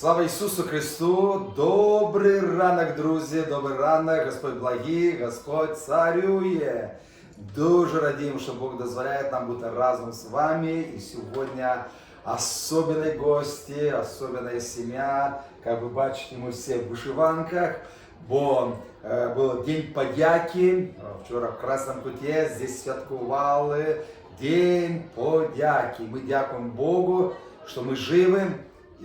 Слава Ісусу Христу! Добрий ранок, друзі! Добрий ранок, Господь благий, Господь царює. Дуже радіємо, що Бог дозволяє нам бути разом з вами. І сьогодні особливі гості, особливна сім'я. Як ви бачите, ми всі в вишиванках, бо е, був День подяки. Вчора в Красному Куті здесь святкували День подяки. Ми дякуємо Богу, що ми живі.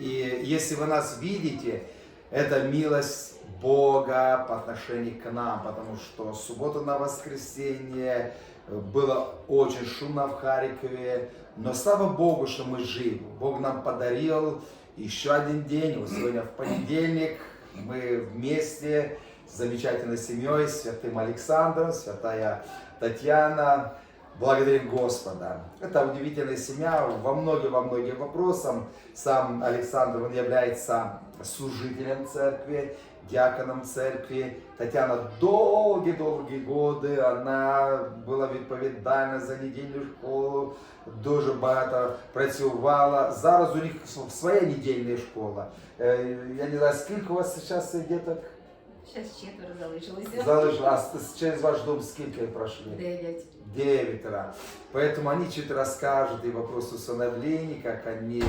И если вы нас видите, это милость Бога по отношению к нам, потому что суббота на воскресенье было очень шумно в Харькове, но слава Богу, что мы живы. Бог нам подарил еще один день, вот сегодня в понедельник, мы вместе с замечательной семьей, святым Александром, святая Татьяна, Благодарим Господа. Это удивительная семья во многих, во многих вопросах. Сам Александр, он является служителем церкви, диаконом церкви. Татьяна долгие-долгие годы, она була відповідальна за недільну школу, дуже багато працювала. Зараз у них своя недільна школа. Е, Я не знаю, скільки у вас зараз діток? Зараз четверо залишилося. Залишилось. А через ваш дом скільки пройшли? Дев'ять. девятеро. Поэтому они чуть расскажут и вопрос усыновления, как они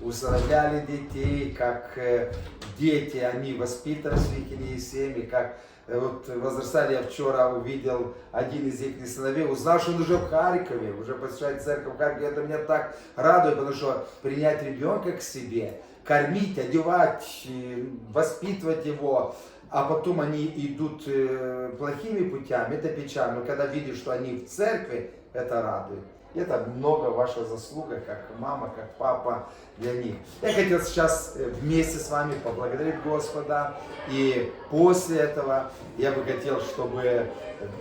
усыновляли детей, как э, дети, они воспитывали своих семьи, как э, вот возрастали, я вчера увидел один из их сыновей, узнал, что он уже в Харькове, уже посещает церковь в Харькове. Это меня так радует, потому что принять ребенка к себе, кормить, одевать, э, воспитывать его, а потом они идут э, плохими путями, это печально. Но когда видишь, что они в церкви, это радует. Это много ваша заслуга, как мама, как папа для них. Я хотел сейчас э, вместе с вами поблагодарить Господа. И после этого я бы хотел, чтобы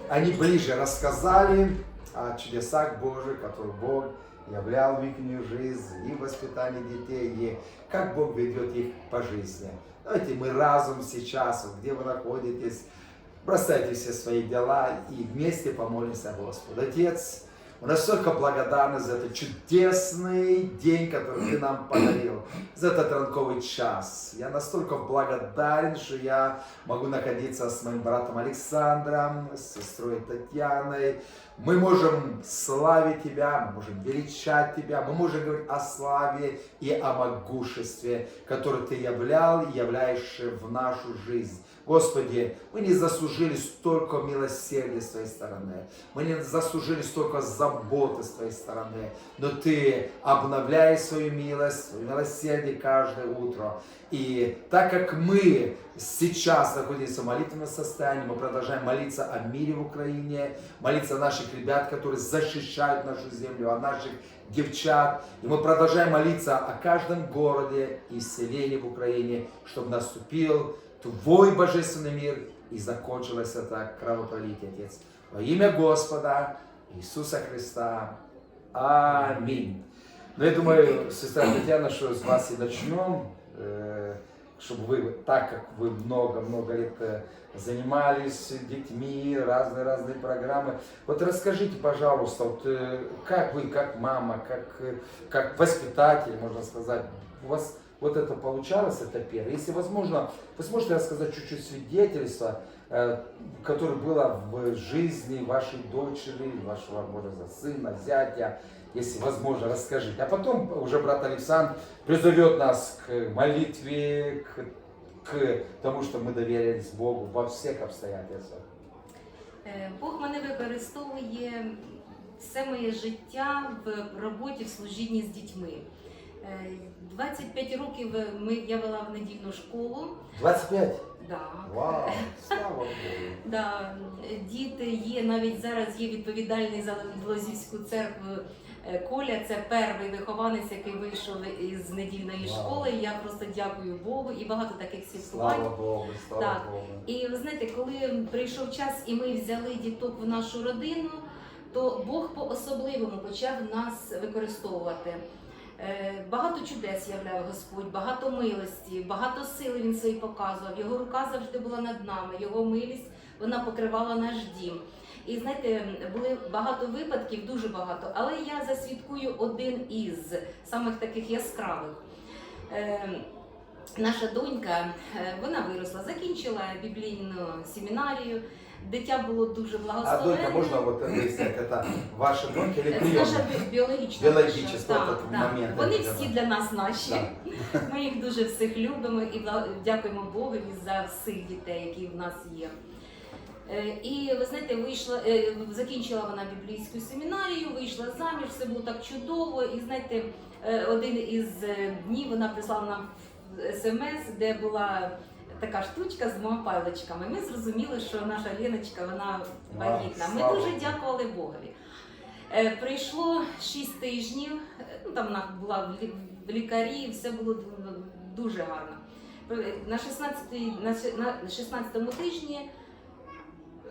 они ближе рассказали о чудесах Божьих, которые Бог являл в их жизнь, и воспитание детей, и как Бог ведет их по жизни. Давайте мы разом сейчас, где вы находитесь, бросайте все свои дела и вместе помолимся Господу. Отец, у нас столько благодарность за этот чудесный день, который Ты нам подарил, за этот ранковый час. Я настолько благодарен, что я могу находиться с моим братом Александром, с сестрой Татьяной. Мы можем славить Тебя, мы можем величать Тебя, мы можем говорить о славе и о могуществе, которое Ты являл и являешь в нашу жизнь. Господи, мы не заслужили столько милосердия с Твоей стороны. Мы не заслужили столько заботы с Твоей стороны. Но Ты обновляешь свою милость, свое милосердие каждое утро. И так как мы сейчас находимся в молитвенном состоянии, мы продолжаем молиться о мире в Украине, молиться о наших ребят, которые защищают нашу землю, о наших девчат. И мы продолжаем молиться о каждом городе и селении в Украине, чтобы наступил Твой божественный мир и закончилось это кровопролитие, Отец. Во имя Господа Иисуса Христа. Аминь. Ну, я думаю, сестра Татьяна, что с вас и начнем, э, чтобы вы, так как вы много-много лет э, занимались детьми, разные-разные программы. Вот расскажите, пожалуйста, вот, э, как вы, как мама, как, как воспитатель, можно сказать, у вас вот это получалось, это первое. Если возможно, вы сможете рассказать чуть-чуть свидетельства, э, которое было в жизни вашей дочери, вашего, можно сказать, сына, зятя, если возможно, расскажите. А потом уже брат Александр призовет нас к молитве, к, к тому, что мы доверились Богу во всех обстоятельствах. Е, Бог мене використовує все моє життя в роботі в служінні з дітьми. Е, 25 років ми, я вела в недільну школу. 25? Да. Вау, слава Богу. Да, діти є навіть зараз є відповідальний за Лозівську церкву е, Коля. Це перший вихованець, який вийшов із недільної Вау. школи. Я просто дякую Богу і багато таких святкувань. Слава Богу, слава Так. Богу. І ви знаєте, коли прийшов час і ми взяли діток в нашу родину, то Бог по-особливому почав нас використовувати. Е, Багато чудес являв Господь, багато милості, багато сили він свої показував. Його рука завжди була над нами, його милість вона покривала наш дім. І знаєте, були багато випадків, дуже багато, але я засвідкую один із самих таких яскравих. Е, наша донька, е, вона виросла, закінчила біблійну семінарію. Дитя було дуже А благословенне. донька, можно вот выяснять, это ваша донька или Це наша приемная? бі- біологічна. Біологічна, наша, так, так, момент, Вони всі для нас наші. Так. Ми їх дуже всіх любимо і дякуємо Богові за всіх дітей, які в нас є. Е, І ви знаєте, вийшла, е, закінчила вона біблійську семінарію, вийшла заміж, все було так чудово. І знаєте, е, один із е, днів вона прислала нам смс, де була така штучка з двома паличками. Ми зрозуміли, що наша Леночка вона вагітна. Ми дуже дякували Богові. Е, Прийшло 6 тижнів, ну там вона була в лікарі, все було дуже гарно. Е, На 16 на 16 тижні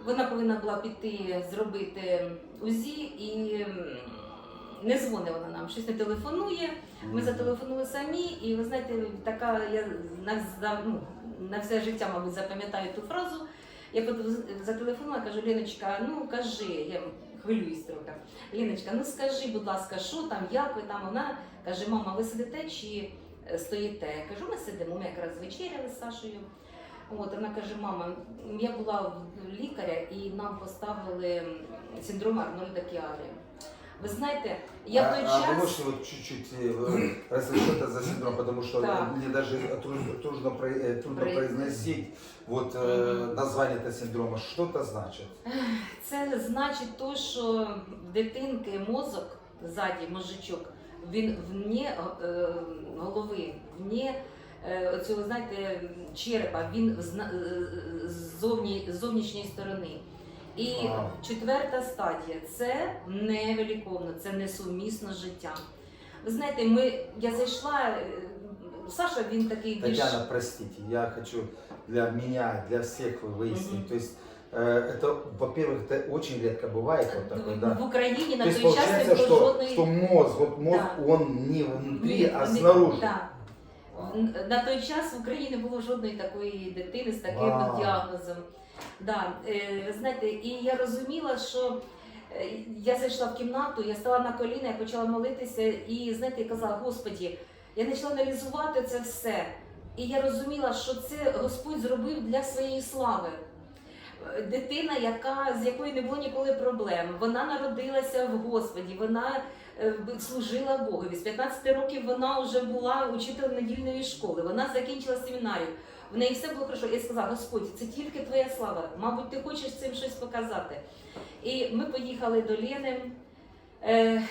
вона повинна була піти зробити УЗІ і не дзвонить вона нам, щось не телефонує. Ми зателефонували самі, і ви знаєте, така я на, за- ну, на все життя, мабуть, запам'ятаю ту фразу. Я зателефонувала, кажу, Ліночка, ну кажи, я хвилююсь трохи. Ліночка, ну скажи, будь ласка, що там, як ви там? Вона каже, мама, ви сидите чи е, стоїте? Я кажу, ми сидимо, ми якраз вечеряли з Сашею. От вона каже, мама, я була в лікаря і нам поставили синдром Арнольда Кіарі. Ви знаєте, я в той а, а вы час. можете вот чуть-чуть э, разрешить это за синдром, потому что Да. мне даже трудно, трудно, про- э, трудно Произносить. произносить вот э, Мгм. название этого синдрома. Что это значит? Це значить то, що в дитинки мозок ззаді, мозжечок, він вне е, голови, вне е, цього, знаєте, черепа, він зна- е, з зовні, з зовнішньої сторони. І Вау. четверта стадія це невеликовно, це несумісно з життям. Ви знаєте, ми, я зайшла, е, Саша він такий більш... Татьяна, простите, я хочу для меня, для всех выяснить. Мгм. То есть э, это, во-первых, это очень редко бывает вот такое, да? в Україні на То есть той час не получается, було что, жодної... что мозг, вот мозг, Да. он не внутри, Ні, а вони- снаружи. да. Н- На той час в Україні не було жодної такої дитини з таким Вау. діагнозом. Да. е, знаєте, і я розуміла, що е, я зайшла в кімнату, я стала на коліна, я почала молитися, і знаєте, я казала, Господі, я почала аналізувати це все. І я розуміла, що це Господь зробив для своєї слави. Дитина, яка з якою не було ніколи проблем, вона народилася в Господі, вона е, служила Богові. З 15 років вона вже була учителем недільної школи. Вона закінчила семінарію. В неї все було хорошо. Я сказала, Господь, це тільки твоя слава. Мабуть, ти хочеш цим щось показати. І ми поїхали до Лени. Е,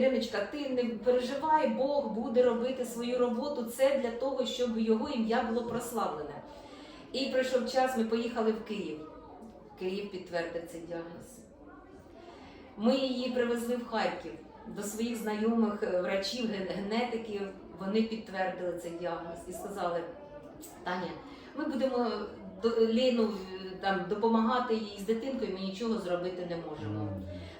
Леночка, ти не переживай, Бог буде робити свою роботу. Це для того, щоб його ім'я було прославлене. І прийшов час, ми поїхали в Київ. Київ підтвердив цей діагноз. Ми її привезли в Харків до своїх знайомих е, врачів, генетиків. Вони підтвердили цей діагноз і сказали: Таня, ми будемо до Лену е, там допомагати їй з дитинкою. Ми нічого зробити не можемо.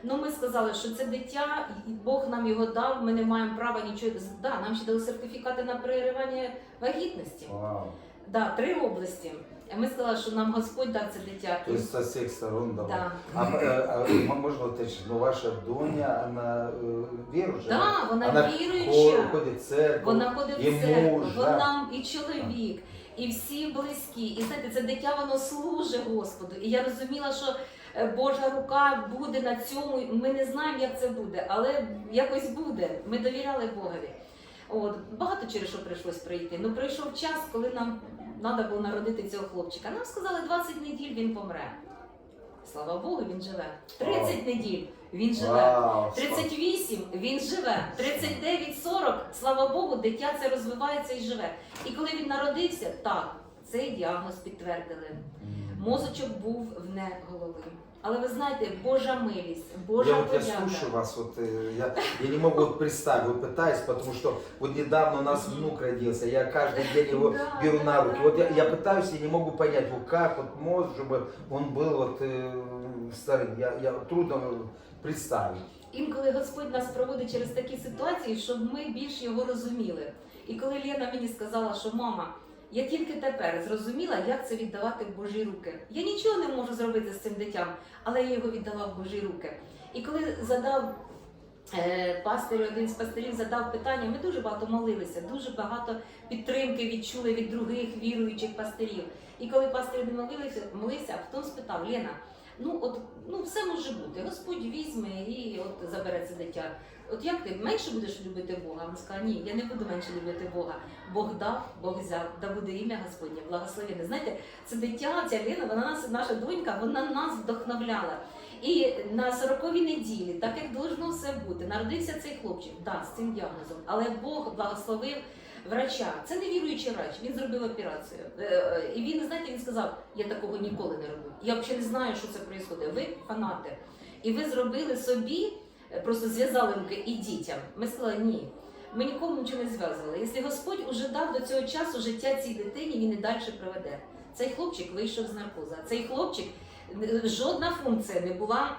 Ну ми сказали, що це дитя, і Бог нам його дав. Ми не маємо права нічого. Да, нам ще дали сертифікати на переривання вагітності. Wow. Да, три області. А ми сказали, що нам Господь дав це дитя. То есть со всех сторон давай. Да. А, а, м- можно уточнить, но ваша Доня, она э, верующая? Да, вона Она віруюча. хо- ходит в церковь. Вона ходить в церкву, муж, да. вона і чоловік, і всі близькі. І знаєте, це дитя воно служить Господу. І я розуміла, що е, Божа рука буде на цьому. Ми не знаємо, як це буде, але якось буде. Ми довіряли Богові. От багато через що прийшлось прийти. Ну прийшов час, коли нам треба було народити цього хлопчика. Нам сказали, 20 неділь він помре. Слава Богу, він живе. 30 неділь він живе. Вау. 38 він живе, 39-40, слава Богу, дитя це розвивається і живе. І коли він народився, так, цей діагноз підтвердили. Мозочок був вне голови. Але ви знаєте, Божа милість, Божа Я вот я подяка. слушаю вас, вот э, я, я не могу вот представить, вот пытаюсь, потому что вот недавно у нас внук родился, я каждый день его Да, беру да, на руки. да, Вот я, да. я пытаюсь, я не могу понять, вот как вот мозг, чтобы он был вот э, старым, я, я трудно представить. Інколи Господь нас проводить через такі ситуації, щоб ми більш його розуміли. І коли Лена мені сказала, що мама, я тільки тепер зрозуміла, як це віддавати в Божі руки. Я нічого не можу зробити з цим дитям, але я його віддала в Божі руки. І коли задав е, пастир, один з пастирів задав питання. Ми дуже багато молилися, дуже багато підтримки відчули від других віруючих пастирів. І коли пастир не молився, молився, а потім спитав Лена, ну от ну все може бути. Господь візьме і от забере це дитя. От як ти менше будеш любити Бога? Він сказав, ні, я не буду менше любити Бога. Бог дав, Бог взяв, да буде ім'я Господнє, благословене. Знаєте, це дитя, ця Лена, вона нас, наша донька, вона нас вдохновляла. І на 40-й неділі, так як должно все бути, народився цей хлопчик, да, з цим діагнозом, але Бог благословив врача. Це не віруючий врач, він зробив операцію. Е, е, І він, знаєте, він сказав: я такого ніколи не робив. Я взагалі не знаю, що це відбувається. Ви фанати. І ви зробили собі, просто зв'язали руки і дітям. Ми сказали, ні. Ми нікому нічого не зв'язували. Якщо Господь уже дав до цього часу життя цій дитині, він і далі проведе. Цей хлопчик вийшов з наркоза. Цей хлопчик жодна функція не була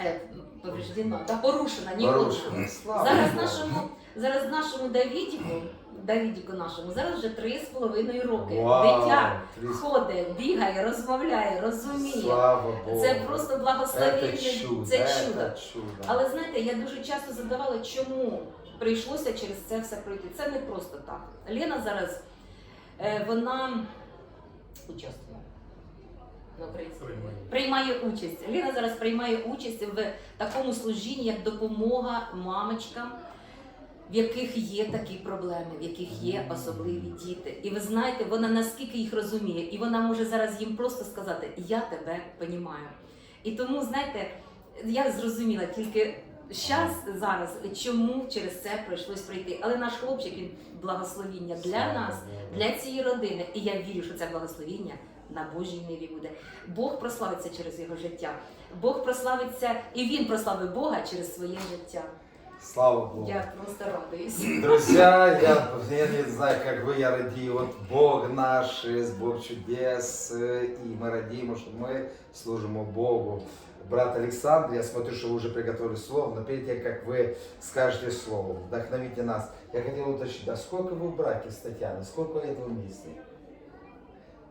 е, повреждена та порушена ніколи. порушена. Зараз нашому зараз нашому Давідіку, Давідіку нашому, зараз вже три з половиною роки. Вау, Дитя три- ходить, бігає, розмовляє, розуміє. Слава Богу. Це просто благословення, Это чудо, це чудо. Але знаєте, я дуже часто задавала, чому прийшлося через це все пройти. Це не просто так. Лена зараз е, вона участвує на українській мові. приймає участь. Ліна зараз приймає участь в такому служінні, як допомога мамочкам, в яких є такі проблеми, в яких є особливі діти. І ви знаєте, вона наскільки їх розуміє, і вона може зараз їм просто сказати: Я тебе понімаю. І тому, знаєте, я зрозуміла тільки. Щас зараз, чому через це прийшлось пройти. Але наш хлопчик він благословіння для нас, для цієї родини. І я вірю, що це благословіння на Божій ниві буде. Бог прославиться через його життя. Бог прославиться, і він прославить Бога через своє життя. Слава Богу. Я просто радуюсь. Друзья, я, я не знаю, как вы, я радію. Вот Бог наш, есть Бог чудес, э, и мы радіємо, что мы служим Богу. Брат Александр, я смотрю, что вы уже приготовили слово, но перед тем, как вы скажете слово, вдохновите нас, я хотел уточнить, а сколько вы в браке с Татьяной, сколько лет вы вместе?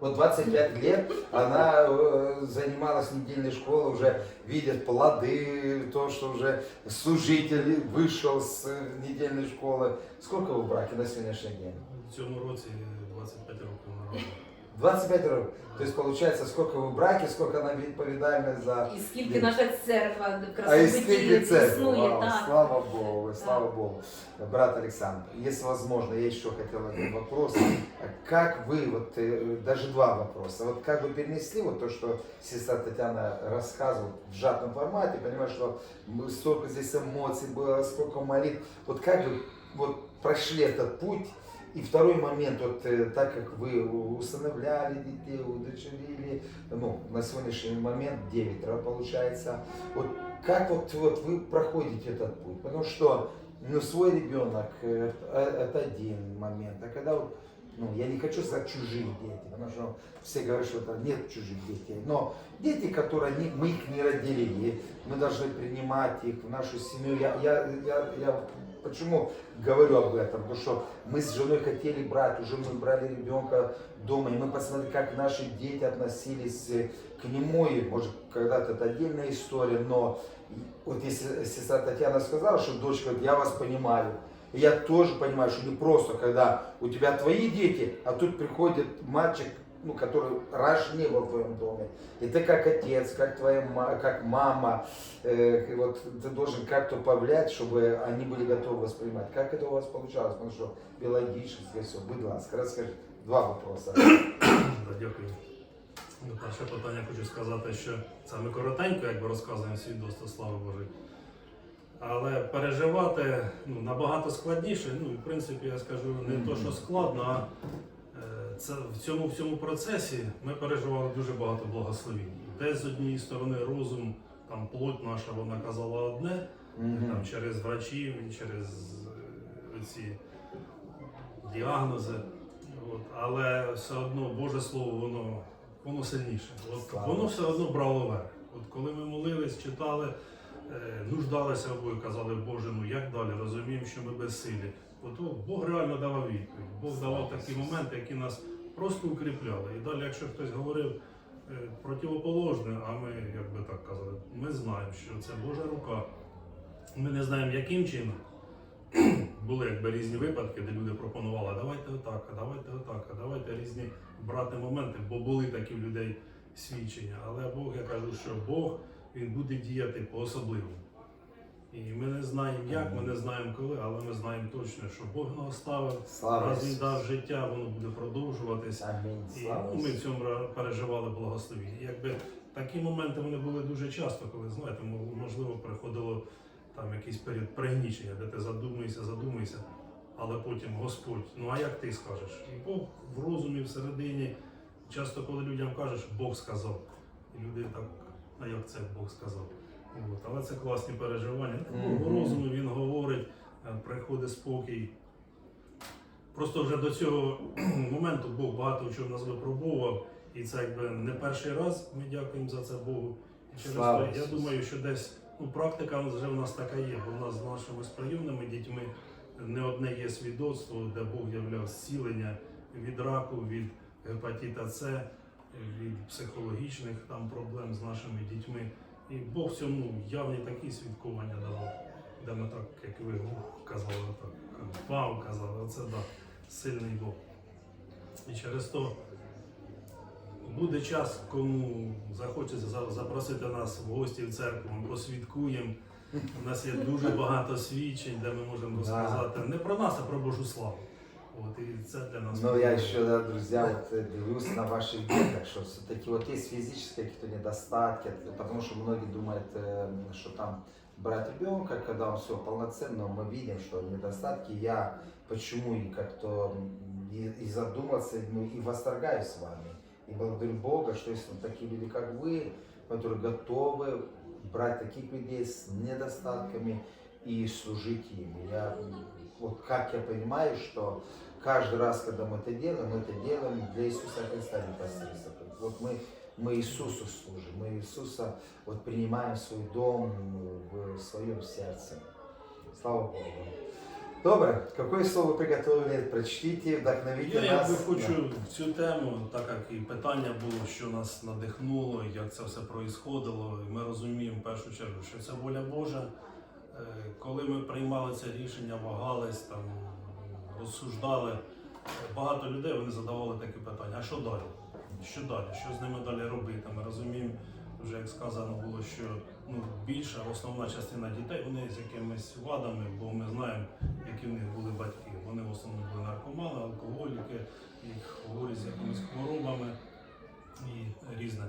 Вот 25 лет она э, занималась недельной школой, уже видит плоды, то, что уже служитель вышел с э, недельной школы. Сколько вы в браке на сегодняшний день? В цьому році 25 років народу. 25 років. То есть получается, сколько вы в браке, сколько она відповідальна за... І скільки наша церква А и красоти скільки церкви. існує, Вау, так. слава Богу, слава Богу. Брат Александр, если возможно, я еще хотел один вопрос. А Как вы, вот э, даже два вопроса, вот как вы перенесли вот то, что сестра Татьяна рассказывала в сжатом формате, понимаю, что м- столько здесь эмоций было, сколько молитв. Вот как вы вот прошли этот путь, и второй момент, вот э, так как вы усыновляли детей, удочерили, ну, на сегодняшний момент 9 получается, вот как вот, вот вы проходите этот путь? Потому что ну, свой ребенок э, э, это один момент, а когда вот, ну, я не хочу сказать чужие дети, потому что все говорят, что это нет чужих детей, но дети, которые не, мы их не родили, мы должны принимать их в нашу семью. Я, я, я, я почему говорю об этом? Потому что мы с женой хотели брать, уже мы брали ребенка дома, и мы посмотрели, как наши дети относились э, к нему, и может когда-то это отдельная история, но вот если сестра Татьяна сказала, что дочка я вас понимаю, я тоже понимаю, что не просто, когда у тебя твои дети, а тут приходит мальчик, ну, который раньше не был в твоем доме, и ты как отец, как твоя ма- как мама, э, и вот ты должен как-то повлиять, чтобы они были готовы воспринимать. Как это у вас получалось? Потому что биологически все. Будь ласка, расскажи. Два вопроса. Да, Дякую. Ну, перше питання хочу сказати, що це ми коротенько, якби розказуємо свідоцтво, слава Божій. Але переживати ну, набагато складніше. Ну, в принципі, я скажу, не то, що складно, а е, це, в цьому, в цьому процесі ми переживали дуже багато благословень. Десь з однієї сторони розум, там плоть наша, вона казала одне, там, через врачів, через е, ці діагнози. От, але все одно Боже Слово, воно, воно сильніше. От, воно все одно брало верх. От коли ми молились, читали, е, нуждалися обоє, казали, Боже, ну як далі? Розуміємо, що ми безсилі. От, от Бог реально давав відповідь. Бог давав такі моменти, які нас просто укріпляли. І далі, якщо хтось говорив е, противоположне, а ми, як би так казали, ми знаємо, що це Божа рука. Ми не знаємо, яким чином. Були якби різні випадки, де люди пропонували, давайте отак, давайте отак, давайте різні брати моменти, бо були такі в людей свідчення. Але Бог, я кажу, що Бог він буде діяти по-особливому. І ми не знаємо як, ми не знаємо коли, але ми знаємо точно, що Бог нас Слава раз він дав життя, воно буде продовжуватись. Амінь. І ну, ми в цьому переживали благословіння. Якби такі моменти вони були дуже часто, коли знаєте, можливо, приходило там якийсь період пригнічення, де ти задумуєшся, задумуєшся, але потім Господь, ну а як ти скажеш? І Бог в розумі всередині, часто коли людям кажеш, Бог сказав, і люди так, а як це Бог сказав? От. Але це класні переживання. Мгм. В розумі він говорить, е, приходить спокій. Просто вже до цього моменту Бог багато в чому нас випробовував, і це якби не перший раз. Ми дякуємо за це Богу. І через Слава те, я думаю, що десь ну, практика вже в нас така є, бо в нас з нашими сприйомними дітьми не одне є свідоцтво, де Бог являв зцілення від раку, від гепатита С, від психологічних там проблем з нашими дітьми. І Бог цьому явні такі свідкування давав, де ми так, як ви казали, так, вау казали, оце да, сильний Бог. І через то буде час, кому захочеться запросити нас в гості в церкву, ми посвідкуємо. У нас є дуже багато свідчень, де ми можемо розказати не про нас, а про Божу славу. От, і це для нас. Но я еще, да, друзья, вот э, дивлюсь на ваших детях, что все-таки вот есть физические какие-то недостатки, потому что многие думают, э, что там брать ребенка, когда он все полноценно, мы видим, что недостатки. Я почему и как-то и, и задумался, ну, и восторгаюсь с вами. И благодарю Бога, что есть вот такие люди, как вы, которые готовы брать таких людей с недостатками и служить им. Я, вот как я понимаю, что каждый раз, когда мы это делаем, мы это делаем для Иисуса Христа непосредственно. Вот мы, мы Иисусу служим, мы Иисуса вот принимаем в свой дом, в своем сердце. Слава Богу. Добре, какое слово приготовили? Прочтите, вдохновите Я нас. якби хочу цю тему, так як і питання було, що нас надихнуло, як це все проїсходило. І Ми розуміємо в першу чергу, що це воля Божа. Е, Коли ми приймали це рішення, вагались, там, розсуждали, багато людей вони задавали такі питання: а що далі? Що далі? Що з ними далі робити? Ми розуміємо, вже як сказано було, що ну, більша основна частина дітей вони з якимись вадами, бо ми знаємо, які в них були батьки. Вони в основному були наркомани, алкоголіки, і хворі з якимись хворобами і різне.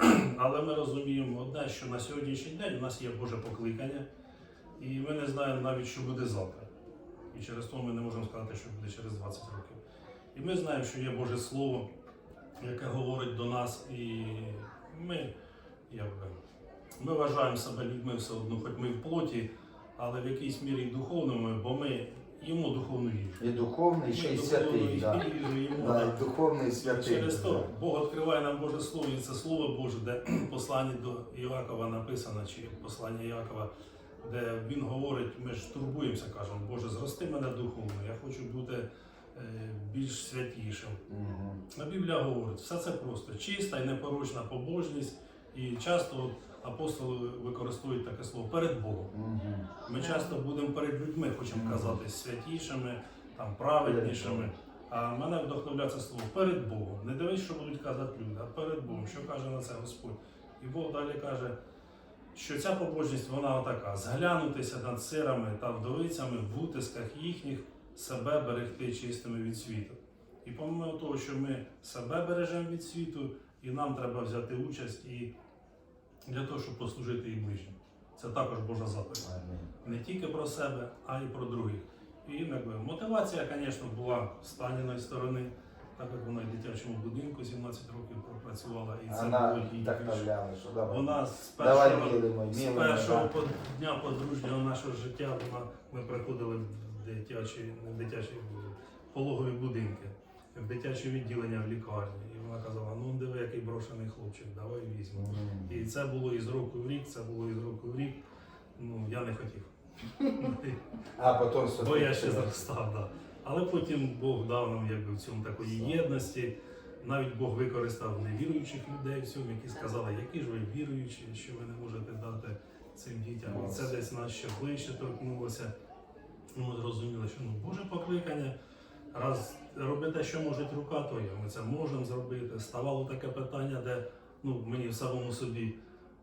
Але ми розуміємо одне, що на сьогоднішній день у нас є Боже покликання, і ми не знаємо навіть, що буде завтра. І через то ми не можемо сказати, що буде через 20 років. І ми знаємо, що є Боже Слово, яке говорить до нас, і ми, якби, ми вважаємо себе людьми все одно, хоч ми в плоті, але в якійсь мірі і духовними, бо ми їмо духовну їжу. И духовный, еще и Ми святый, духовну да. їжу їмо, Да, да. и духовный и святый. Через да. то Бог відкриває нам Боже Слово, і це Слово Боже, де послання до Іакова написано, чи послання Іакова, де він говорить, ми ж турбуємося, кажемо, Боже, зрости мене духовно, я хочу бути е, більш святішим. А Біблія говорить, все це просто чиста і непорочна побожність, і часто апостоли використовують таке слово перед Богом. Мгм. Ми часто будемо перед людьми, хочемо Мгм. казати святішими, там праведнішими. А мене вдохновляє це слово перед Богом. Не дивись, що будуть казати люди, а перед Богом. Що каже на це Господь? І Бог далі каже, що ця побожність вона отака: зглянутися над сирами та вдовицями в утисках їхніх, себе берегти чистими від світу. І помимо того, що ми себе бережемо від світу, і нам треба взяти участь і для того, щоб послужити і ближнім. Це також Божа заповідь не тільки про себе, а й про других. І якби, мотивація, звісно, була з Таніної сторони, так як вона в дитячому будинку 17 років пропрацювала, і це Она було їй більше. вдохновляла, что давай. Вона з Давай, першого, милый мой, з милый мой, першого да. по- дня подружнього нашого життя вона, ми приходили в дитячі, не в дитячі в пологові будинки, в дитяче відділення в лікарні. І вона казала: ну диви, який брошений хлопчик, давай візьмемо. Мгм. І це було із року в рік, це було із року в рік. Ну, я не хотів. А потом Бо я ще зростав, да. Але потім Бог дав нам якби в цьому такої єдності. Навіть Бог використав невіруючих людей в цьому, які сказали, які ж ви віруючі, що ви не можете дати цим дітям. І це десь нас ще ближче торкнулося. Ну, ми зрозуміли, що ну, Боже покликання, раз роби те, що може рука твоя, ми це можемо зробити. Ставало таке питання, де ну, мені в самому собі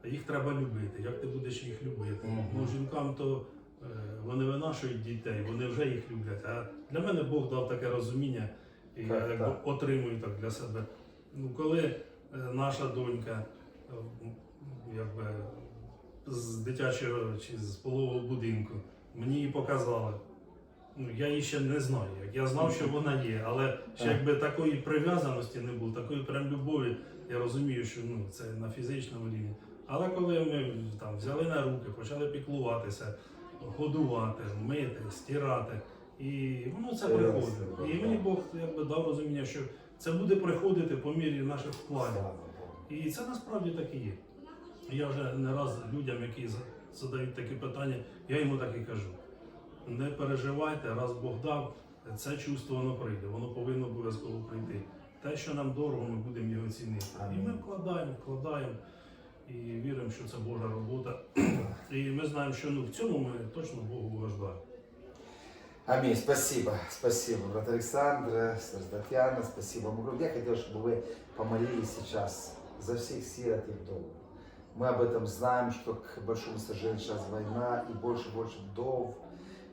їх треба любити. Як ти будеш їх любити? Мгм. Ну, жінкам то вони винашують дітей, вони вже їх люблять. А для мене Бог дав таке розуміння, і Так, я так. отримую так для себе. Ну, коли е, наша донька е, якби, з дитячого чи з полового будинку мені її показали. Ну, я її ще не знаю. як. Я знав, що вона є, але ще якби такої прив'язаності не було, такої прям любові, я розумію, що ну, це на фізичному рівні. Але коли ми там взяли на руки, почали піклуватися, годувати, мити, стирати, і воно це приходить. І мені Бог якби дав розуміння, що це буде приходити по мірі наших вкладів. І це насправді так і є. Я вже не раз людям, які задають такі питання, я йому так і кажу: не переживайте, раз Бог дав, це чувство воно прийде, воно повинно обов'язково прийти. Те, що нам дорого, ми будемо його цінити. І ми вкладаємо, вкладаємо і віримо, що це Божа робота. І ми знаємо, що ну, в цьому ми точно Богу угождаємо. Аминь. Спасибо. Спасибо, брат Александр, сестра Татьяна. Спасибо. вам. Я хотел, чтобы вы помолились сейчас за всех сирот и вдов. Мы об этом знаем, что к большому сожалению сейчас война и больше и больше вдов.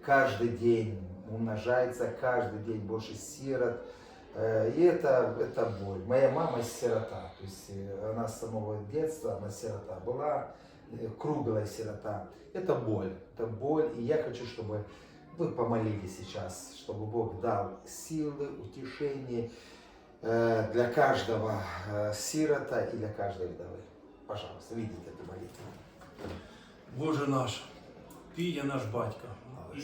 Каждый день умножается, каждый день больше сирот. Э, И это, это боль. Моя мама сирота, то есть э, она с самого детства, она сирота была, э, круглая сирота. Это боль, это боль, и я хочу, чтобы вы помолились сейчас, чтобы Бог дал силы, утешение для каждого сирота и для каждой вдовы. Пожалуйста, видите эту молитву. Боже наш, Ти є наш батько.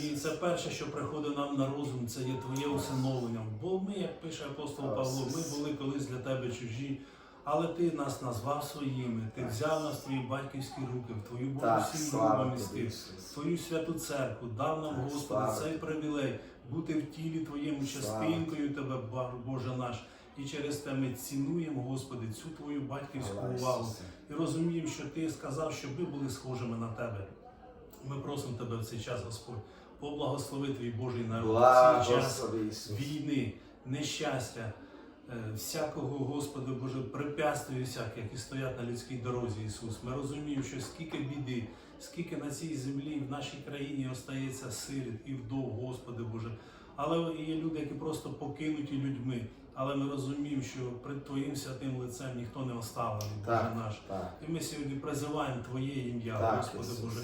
І це перше, що приходить нам на розум, це є Твоє усиновлення. Бо ми, як пише апостол Павло, ми були колись для тебе чужі, але ти нас назвав своїми, ти взяв нас в твої батьківські руки, в твою Божу сім'ю слава помістив, в твою святу церкву, дав нам, Господи, цей привілей бути в тілі Твоєму частинкою Тебе, Боже наш. І через те ми цінуємо, Господи, цю Твою батьківську увагу. І розуміємо, що ти сказав, щоб ми були схожими на тебе. Ми просимо тебе в цей час, Господь, поблагослови твій Божий народ. В цей час війни, нещастя, е, всякого, Господи Боже, препятствий всяких, які стоять на людській дорозі, Ісус. Ми розуміємо, що скільки біди, скільки на цій землі, в нашій країні остається сиріт і вдов, Господи Боже. Але є люди, які просто покинуті людьми. Але ми розуміємо, що перед Твоїм святим лицем ніхто не оставлений, Боже Так, наш. так. І ми сьогодні призиваємо Твоє ім'я, Господи Ісус. Боже.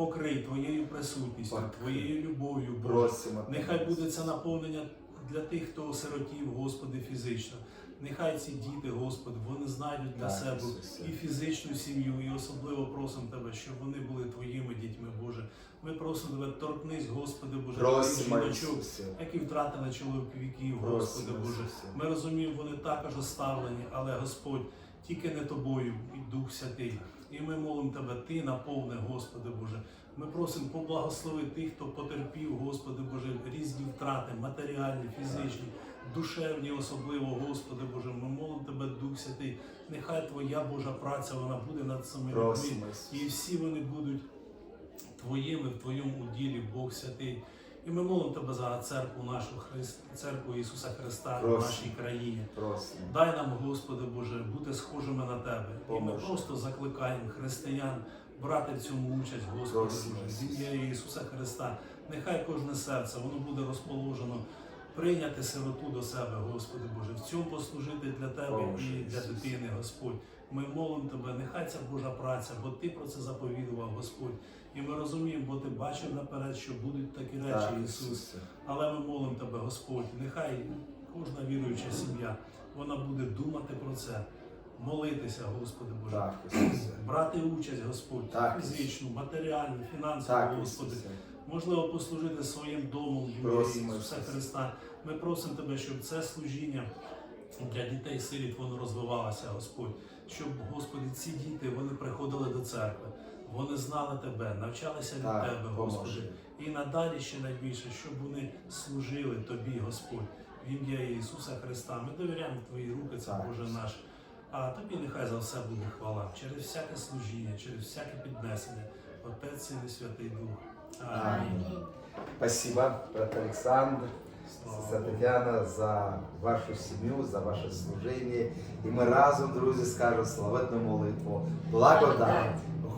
Покрий Твоєю присутністю, Покрий. Твоєю любов'ю, Боже. Просимо. Нехай буде це наповнення для тих, хто сиротів, Господи, фізично. Нехай ці діти, Господи, вони знайдуть для Так, себе Ісусе. і фізичну сім'ю, і особливо просимо Тебе, щоб вони були Твоїми дітьми, Боже. Ми просимо Тебе, торкнись, Господи Боже, Просимо жіночок, Ісусе. які втратили чоловіків, Просимо, Господи Боже. Ісусе. Ми розуміємо, вони також оставлені, але Господь тільки не тобою, і Дух Святий. І ми молимо Тебе, Ти наповни, Господи Боже. Ми просимо поблагослови тих, хто потерпів, Господи Боже, різні втрати, матеріальні, фізичні, душевні, особливо, Господи Боже. Ми молимо Тебе, Дух Святий. Нехай Твоя Божа праця вона буде над цими людьми. І всі вони будуть Твоїми в Твоєму уділі, Бог святий. І ми молимо Тебе за церкву нашу, Христ, церкву Ісуса Христа в нашій країні. Просимо. Дай нам, Господи Боже, бути схожими на Тебе. І ми просто закликаємо християн брати в цьому участь, Господи Боже, ім'я Ісуса Христа. Нехай кожне серце воно буде розположено. Прийняти сироту до себе, Господи Боже, в цьому послужити для Тебе Поможи, і для дитини, Господь. Ми молимо Тебе, нехай ця Божа праця, бо Ти про це заповідував, Господь. І ми розуміємо, бо Ти бачив наперед, що будуть такі речі, Так, Ісус. Але ми молимо Тебе, Господь, нехай кожна віруюча сім'я вона буде думати про це, молитися, Господи Боже, Так, брати участь, Господь, Так, фізичну, матеріальну, фінансову, Так, Господи. Можливо, послужити своїм домом в Ісуса Христа. Ми просимо Тебе, щоб це служіння для дітей сиріт воно розвивалося, Господь. Щоб, Господи, ці діти вони приходили до церкви, вони знали Тебе, навчалися від Так, Тебе, Господи. поможи. І надалі ще найбільше, щоб вони служили Тобі, Господь, в ім'я Ісуса Христа. Ми довіряємо Твої руки, це Так. Боже наш. А тобі нехай за все буде хвала через всяке служіння, через всяке піднесення. Отець Син і Святий Дух. Амінь. Спасибо, брат Александр, Слава сестра Тетяна, за вашу сім'ю, за ваше служіння. І ми разом, друзі, скажемо славетну молитву. Благодать